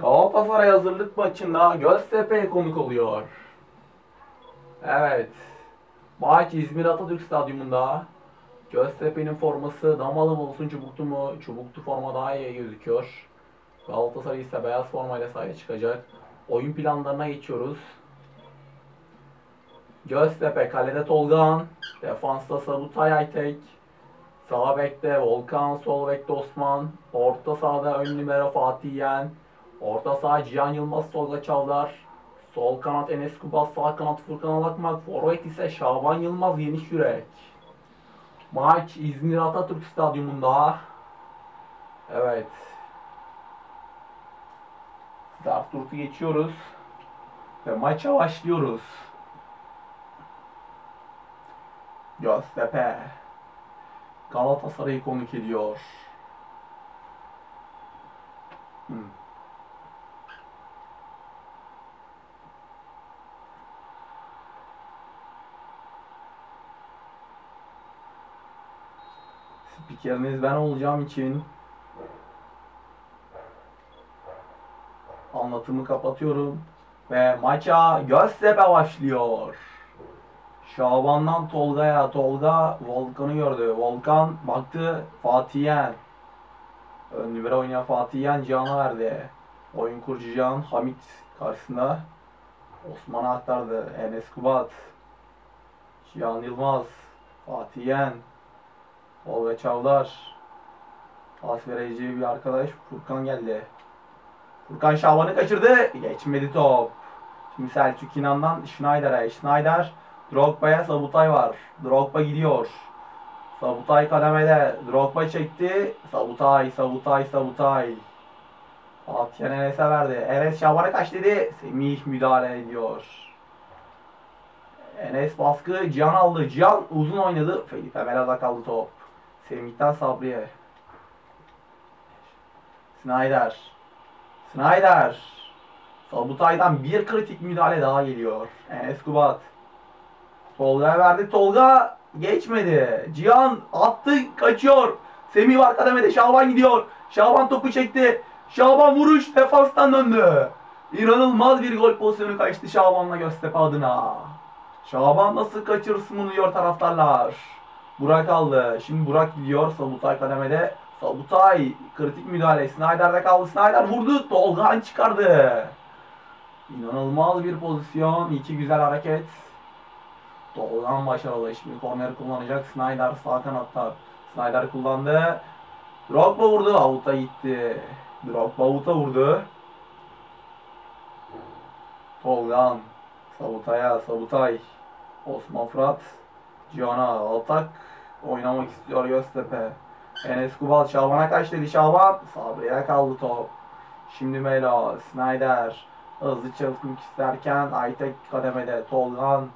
Galatasaray hazırlık maçında Göztepe'ye konuk oluyor. Evet. Maç İzmir Atatürk Stadyumunda. Göztepe'nin forması damalı mı olsun çubuklu mu? Çubuklu forma daha iyi gözüküyor. Galatasaray ise beyaz formayla sahaya çıkacak. Oyun planlarına geçiyoruz. Göztepe kalede Tolgan, defansta Sabutay Aytek, sağ bekte Volkan, sol bekte Osman, orta sahada ön numara Fatih Yen, orta saha Cihan Yılmaz, Tolga Çavdar, sol kanat Enes Kubas, sağ kanat Furkan Alakmak, forvet ise Şaban Yılmaz, Yeniş Yürek. Maç İzmir Atatürk Stadyumunda. Evet. Start turtu geçiyoruz. Ve maça başlıyoruz. Göztepe. Galatasaray'ı konuk ediyor. Hmm. Spikeriniz ben olacağım için anlatımı kapatıyorum ve maça Göztepe başlıyor. Şaban'dan Tolga'ya, Tolga Volkan'ı gördü. Volkan baktı Fatih'e. Ön libero oynayan Fatih'e Cihan'a verdi. Oyun kurucu Cihan, Hamit karşısında. Osman'a aktardı. Enes Kubat. Cihan Yılmaz. Fatih'en. Tolga Çavdar. Pas verici bir arkadaş. Furkan geldi. Furkan Şaban'ı kaçırdı. Geçmedi top. Şimdi Selçuk İnan'dan Schneider'e. Schneider Drogba'ya Sabutay var. Drogba gidiyor. Sabutay kademede. Drogba çekti. Sabutay, Sabutay, Sabutay. Fatih Enes'e verdi. Enes Şaban'a kaç dedi. Semih müdahale ediyor. Enes baskı. Cihan aldı. Cihan uzun oynadı. Felipe Mela'da kaldı top. Semih'ten Sabri'ye. Snyder. Snyder. Sabutay'dan bir kritik müdahale daha geliyor. Enes Kubat. Tolga'ya verdi. Tolga geçmedi. Cihan attı kaçıyor. Semih var kademede. Şaban gidiyor. Şaban topu çekti. Şaban vuruş defanstan döndü. İnanılmaz bir gol pozisyonu kaçtı Şaban'la Göztepe adına. Şaban nasıl kaçırsın bunu diyor taraftarlar. Burak aldı. Şimdi Burak gidiyor. Sabutay kademede. Sabutay kritik müdahale. Snyder'de kaldı. Snyder vurdu. Tolga'nın çıkardı. İnanılmaz bir pozisyon. İki güzel hareket. Tolgan başarılı. Şimdi korner kullanacak. Snyder sağ kanatta. Snyder kullandı. Drogba vurdu. Avuta gitti. Drogba avuta vurdu. Tolgan. Sabutay'a. Sabutay. Osman Fırat. Cihan'a atak. Oynamak istiyor Göztepe. Enes Kubal Şaban'a kaç dedi Şaban. Sabri'ye kaldı top. Şimdi Melo. Snyder. Hızlı çalışmak isterken Aytek kademede. Tolgan.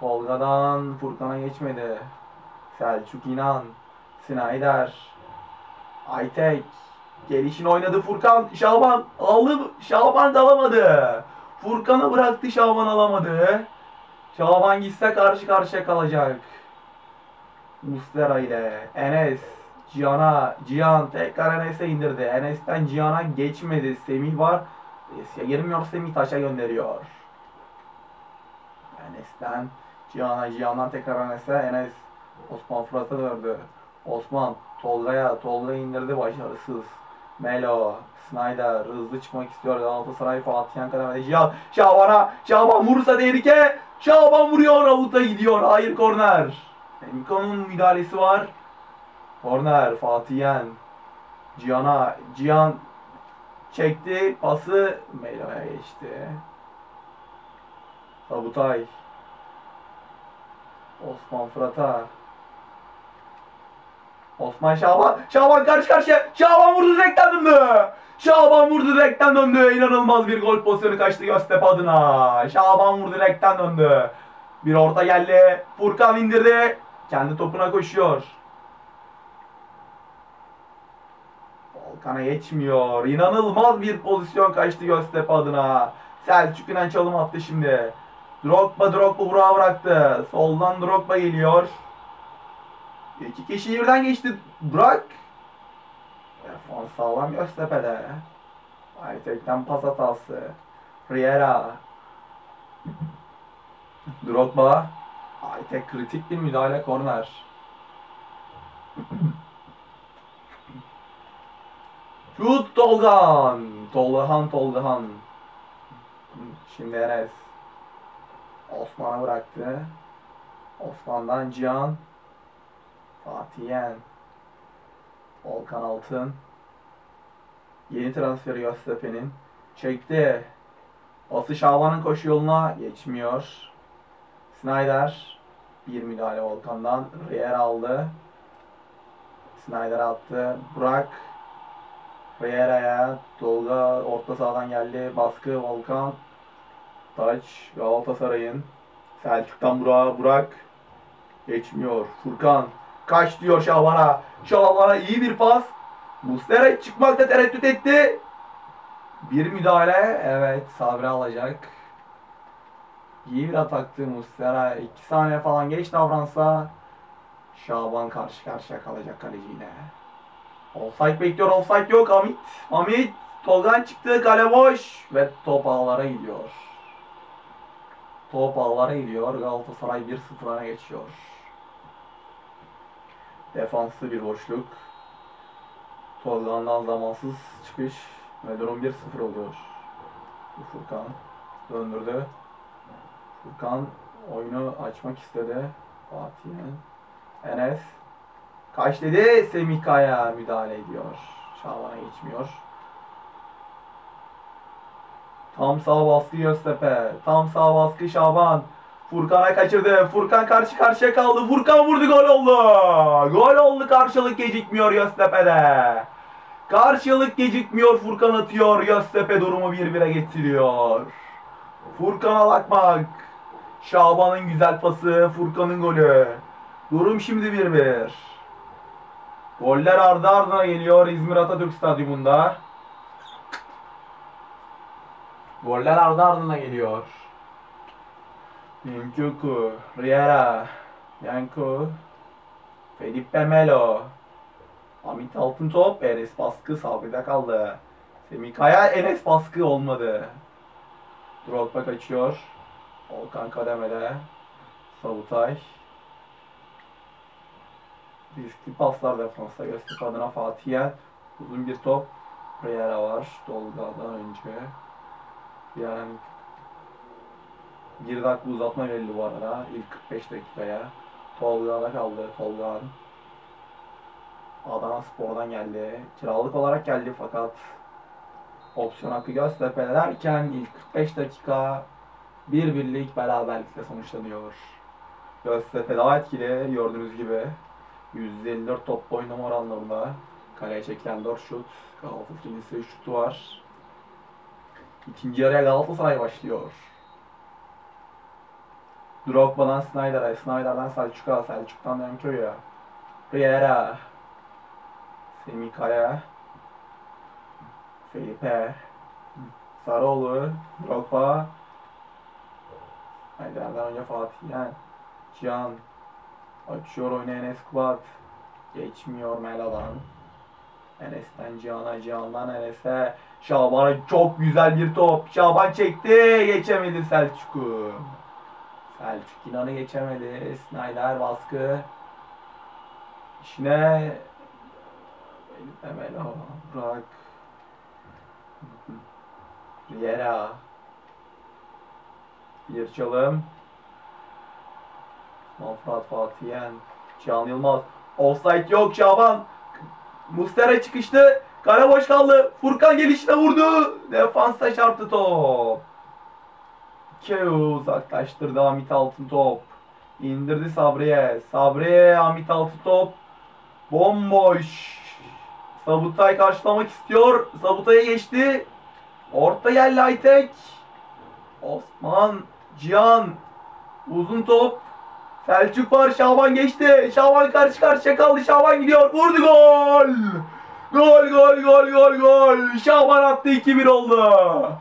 Tolga'dan Furkan'a geçmedi. Selçuk İnan. Snyder. Aytek. Gelişini oynadı Furkan. Şaban aldı. Şaban da alamadı. Furkan'ı bıraktı Şaban alamadı. Şaban gitse karşı karşıya kalacak. Mustera ile Enes. Cihan'a. Cihan tekrar Enes'e indirdi. Enes'ten Cihan'a geçmedi. Semih var. Girmiyor Semih taşa gönderiyor. Enes'ten Cihan'a, Cihan'dan tekrar Enes'e, Enes Osman Fırat'a döndü. Osman Tolga'ya, Tolga indirdi başarısız. Melo, Snyder hızlı çıkmak istiyor. Galatasaray Fatih Yankan'a Cihan, Şaban'a, Şaban vurursa tehlike. Şaban vuruyor, avuta gidiyor. Hayır korner. Enko'nun müdahalesi var. Korner Fatih Yen. Cihan'a, Cihan çekti pası Melo'ya geçti. Sabutay. Osman Fırat'a. Osman Şaban. Şaban karşı karşıya. Şaban vurdu direkten döndü. Şaban vurdu direkten döndü. İnanılmaz bir gol pozisyonu kaçtı Göztepe adına. Şaban vurdu direkten döndü. Bir orta geldi. Furkan indirdi. Kendi topuna koşuyor. Volkan'a geçmiyor. İnanılmaz bir pozisyon kaçtı Göztepe adına. Selçuk İnan çalım attı şimdi. Drogba Drogba Burak'a bıraktı. Soldan Drogba geliyor. İki kişi birden geçti. Burak. Defans sağlam Göztepe'de. Aytek'ten pas hatası. Riera. Drogba. Aytek kritik bir müdahale korner. Şut Tolgan. Tolgahan Tolgahan. Şimdi Enes. Osman'a bıraktı. Osman'dan Cihan. Fatih Yen. Volkan Altın. Yeni transferi Göztepe'nin. Çekti. Pası Şaban'ın koşu yoluna geçmiyor. Snyder. Bir müdahale Volkan'dan. Riyer aldı. Snyder attı. Burak. Riera'ya. Tolga orta sahadan geldi. Baskı Volkan. Taç Galatasaray'ın. Selçuk'tan Burak. Burak. Geçmiyor. Furkan. Kaç diyor Şaban'a. Şaban'a iyi bir pas. Mustera çıkmakta tereddüt etti. Bir müdahale. Evet Sabri alacak. İyi bir ataktı Mustera. 2 saniye falan geç davransa Şaban karşı karşıya kalacak kaleciyle. Offside bekliyor. Offside yok. Hamit. Hamit. Tolgan çıktı. Kale boş. Ve top ağlara gidiyor. Top ağlara gidiyor. Galatasaray 1-0 öne geçiyor. Defanslı bir boşluk. Tolga'ndan zamansız çıkış ve durum 1-0 oluyor. Furkan döndürdü. Furkan oyunu açmak istedi. Fatih'in. Enes. Kaç dedi? Semih müdahale ediyor. Şaban'a geçmiyor. Tam sağ baskı Göztepe. Tam sağ baskı Şaban. Furkan'a kaçırdı. Furkan karşı karşıya kaldı. Furkan vurdu gol oldu. Gol oldu karşılık gecikmiyor Göztepe'de. Karşılık gecikmiyor Furkan atıyor. Göztepe durumu 1-1'e getiriyor. Furkan'a bakmak. Şaban'ın güzel pası. Furkan'ın golü. Durum şimdi 1-1. Goller ardı ardına geliyor İzmir Atatürk Stadyumunda. Goller ardı ardına geliyor. Minchuku, Riera, Yanko, Felipe Melo, Amit Altıntop, Enes Baskı sabrıda kaldı. Semih Kaya, Enes Baskı olmadı. Drogba kaçıyor. Volkan Kademele, Savutay. Riskli paslar defansa Göztürk adına Fatih'e. Uzun bir top. Riera var. Dolga'dan önce. Riera'nın 1 dakika uzatma verildi bu arada. İlk 45 dakikaya. Tolga'da kaldı. Tolga Adana Spor'dan geldi. Kiralık olarak geldi fakat opsiyon hakkı gösterpelerken ilk 45 dakika bir birlik beraberlikle sonuçlanıyor. Göztepe daha etkili gördüğünüz gibi. 154 top oynama oranlarında kaleye çekilen 4 şut. Galatasaray'ın 3 şutu var. İkinci yarıya Galatasaray başlıyor. Drogba'dan Snyder'a, Snyder'dan Selçuk'a, Selçuk'tan Önköy'e. Riera. Semih Kaya. Felipe. Sarıoğlu. Drogba. Snyder'den önce Fatih Yen. Cihan. Açıyor oyunu Enes Kubat. Geçmiyor Mela'dan. Enes'ten Cihan'a, Cihan'dan Enes'e. Şaban'a çok güzel bir top. Şaban çekti. Geçemedi Selçuk'u. Selçuk İnan'ı geçemedi. Snyder baskı. İşine Felipe Melo. Burak. Riera. Bir çalım. Manfred Fatiyen. Can Yılmaz. Offside yok Şaban. Mustera çıkıştı. Boş kaldı. Furkan gelişine vurdu. Defansa çarptı top. Keu uzaklaştırdı Hamit Altın top. İndirdi Sabri'ye. Sabri Hamit Altın top. Bomboş. Sabutay karşılamak istiyor. Sabutay'a geçti. Orta geldi Aytek. Osman. Cihan. Uzun top. Selçuk var. Şaban geçti. Şaban karşı karşıya kaldı. Şaban gidiyor. Vurdu gol. Gol gol gol gol gol. Şaban attı 2-1 oldu.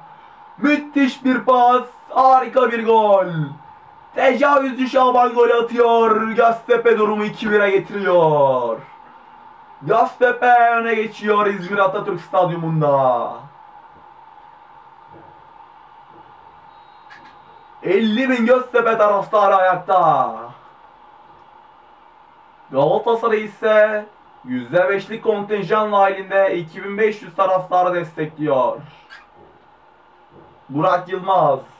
Müthiş bir pas. Harika bir gol. Tecavüzcü Şaban gol atıyor. Gaztepe durumu 2-1'e getiriyor. Gaztepe öne geçiyor İzmir Atatürk Stadyumunda. 50 bin Göztepe taraftarı ayakta. Galatasaray ise %5'lik kontenjan halinde 2500 taraftarı destekliyor. Burak Yılmaz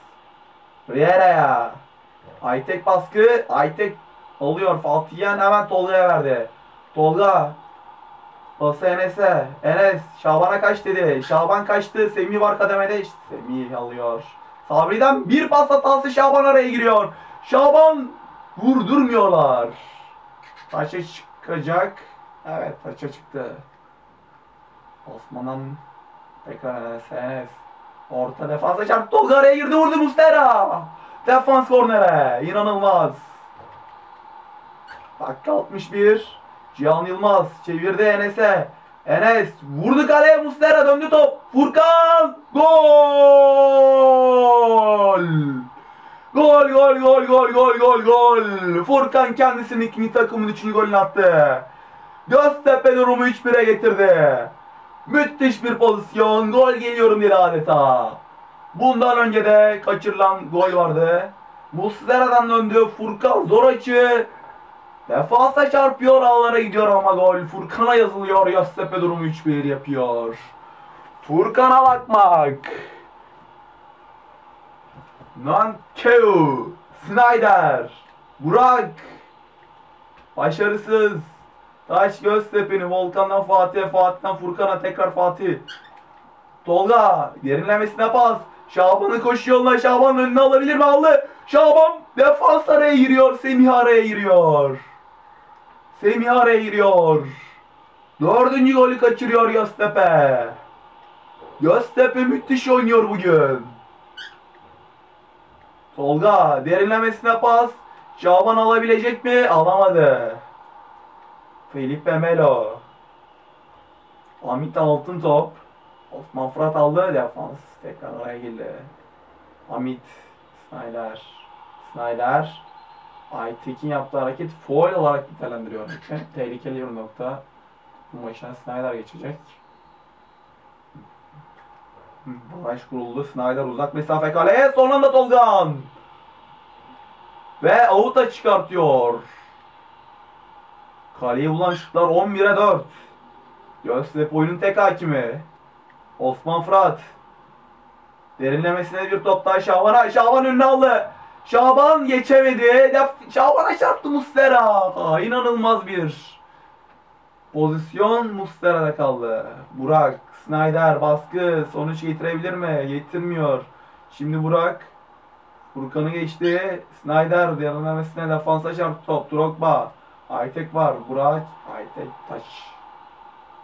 Riera'ya. Aytek baskı. Aytek alıyor. Fatih Yen hemen Tolga'ya verdi. Tolga. Pası Enes'e. Enes. Şaban'a kaç dedi. Şaban kaçtı. Semih var kademede. Semih alıyor. Sabri'den bir pas hatası Şaban araya giriyor. Şaban vurdurmuyorlar. Taça çıkacak. Evet taça çıktı. Osman'ın tekrar Enes. Enes. Orta defansa çarptı. Tolga araya girdi vurdu Mustera. Defans kornere. İnanılmaz. Dakika 61. Cihan Yılmaz çevirdi Enes'e. Enes vurdu kaleye Mustera döndü top. Furkan gol. Gol gol gol gol gol gol gol. Furkan kendisinin ikinci takımın üçüncü golünü attı. Göztepe durumu 3-1'e getirdi. Müthiş bir pozisyon. Gol geliyorum dedi adeta. Bundan önce de kaçırılan gol vardı. Muslera'dan döndü. Furkan zor açı. Defansa çarpıyor ağlara gidiyor ama gol. Furkan'a yazılıyor. Göztepe durumu 3-1 yapıyor. Furkan'a bakmak. Nankeu. Snyder. Burak. Başarısız. Taş Göztepe'nin Volkan'dan Fatih'e, Fatih'ten Furkan'a tekrar Fatih. Tolga derinlemesine pas. Şaban'ı koşu yoluna Şaban önüne alabilir mi? Aldı. Şaban defans araya giriyor. Semih araya giriyor. Semih araya giriyor. Dördüncü golü kaçırıyor Göztepe. Göztepe müthiş oynuyor bugün. Tolga derinlemesine pas. Şaban alabilecek mi? Alamadı. Felipe Melo. Hamit altın top. Osman Fırat aldı defans. Tekrar oraya girdi. Hamit. Snyder. Snyder. Aytekin yaptığı hareket foul olarak nitelendiriyor. Tehlikeli bir nokta. Bu maçtan Snyder geçecek. Baraj kuruldu. Snyder uzak mesafe kaleye. Son anda Tolgan. Ve avuta çıkartıyor. Kaleye bulan şutlar 11'e 4. Göztepe oyunun tek hakimi. Osman Fırat. Derinlemesine bir top daha Şaban'a. Şaban önüne aldı. Şaban geçemedi. Şaban'a çarptı Mustera. Aa, inanılmaz bir pozisyon Mustera'da kaldı. Burak, Snyder baskı sonuç getirebilir mi? Getirmiyor. Şimdi Burak Furkan'ı geçti. Snyder derinlemesine defansa çarptı top. Drogba. Aytek var. Burak. Aytek taç.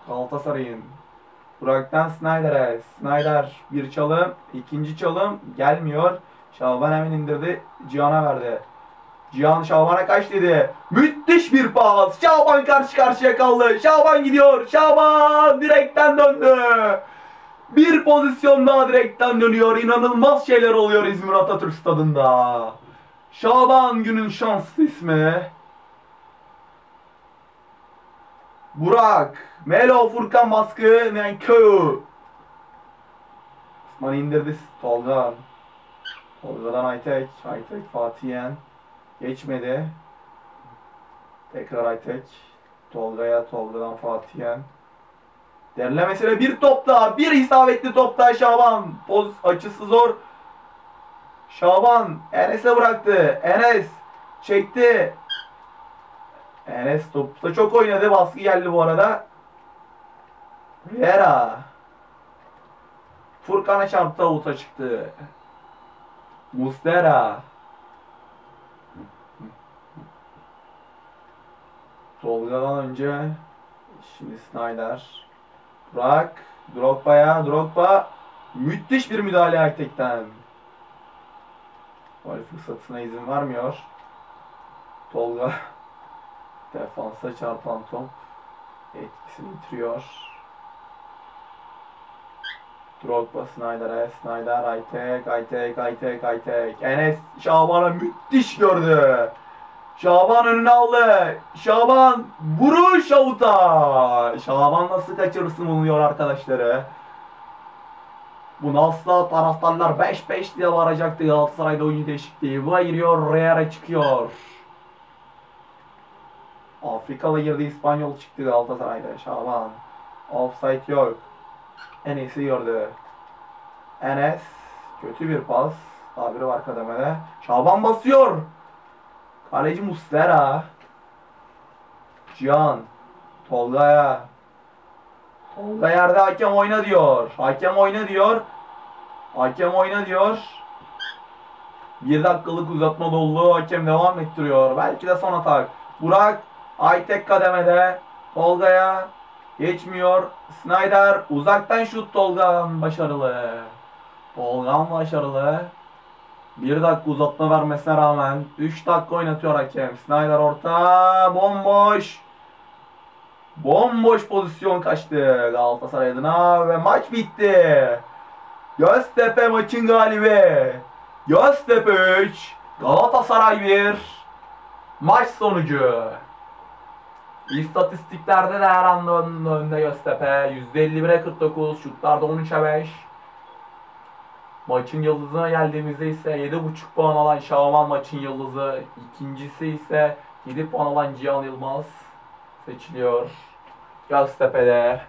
Galatasaray'ın. Burak'tan Snyder'e. Snyder bir çalım. ikinci çalım. Gelmiyor. Şaban hemen indirdi. Cihan'a verdi. Cihan Şaban'a kaç dedi. Müthiş bir pas. Şaban karşı karşıya kaldı. Şaban gidiyor. Şaban direkten döndü. Bir pozisyon daha direkten dönüyor. İnanılmaz şeyler oluyor İzmir Atatürk Stadında. Şaban günün şanslı ismi. Burak, Melo, Furkan baskı, Nenkö. Osman indirdi Tolga. Tolga'dan Aytek, Aytek Fatihen. Geçmedi. Tekrar Aytek. Tolga'ya, Tolga'dan Fatihen. Derinlemesine bir top daha, bir isabetli top daha Şaban. Poz açısı zor. Şaban Enes'e bıraktı. Enes çekti. Enes topta çok oynadı. Baskı geldi bu arada. Vera. Furkan'a çarptı avuta çıktı. Mustera. Tolga'dan önce şimdi Snyder. Burak. Drogba'ya. Drogba. Müthiş bir müdahale Ertek'ten. Gol fırsatına izin vermiyor. Tolga. Defansa çarpan top etkisini yitiriyor. Drogba Snyder'e, Snyder Aytek, Aytek, Aytek, Aytek. Enes Şaban'a müthiş gördü. Şaban önüne aldı. Şaban vuruş avuta. Şaban nasıl kaçırırsın buluyor arkadaşları. Bunu asla taraftarlar 5-5 diye bağıracaktı Galatasaray'da oyuncu değişikliği. Bu giriyor, Reara çıkıyor. Afrikalı girdi, İspanyol çıktı Galatasaray'da. Şaban. Offside yok. En iyisi gördü. Enes. Kötü bir pas. Daha biri var kademede. Şaban basıyor. Kaleci Muslera. Cihan. Tolga'ya. Tolga yerde hakem oyna diyor. Hakem oyna diyor. Hakem oyna diyor. Bir dakikalık uzatma dolu. Hakem devam ettiriyor. Belki de son atak. Burak Aytek kademede. Tolga'ya geçmiyor. Snyder uzaktan şut Tolga'dan başarılı. Tolga'm başarılı. Bir dakika uzatma vermesine rağmen 3 dakika oynatıyor hakem. Snyder orta bomboş. Bomboş pozisyon kaçtı Galatasaray adına ve maç bitti. Göztepe maçın galibi. Göztepe 3, Galatasaray 1. Maç sonucu. İstatistiklerde de her anda önde, önde Göztepe. %51'e 49, şutlarda 13'e 5. Maçın yıldızına geldiğimizde ise 7.5 puan alan Şaban maçın yıldızı. İkincisi ise 7 puan alan Cihan Yılmaz seçiliyor. Göztepe'de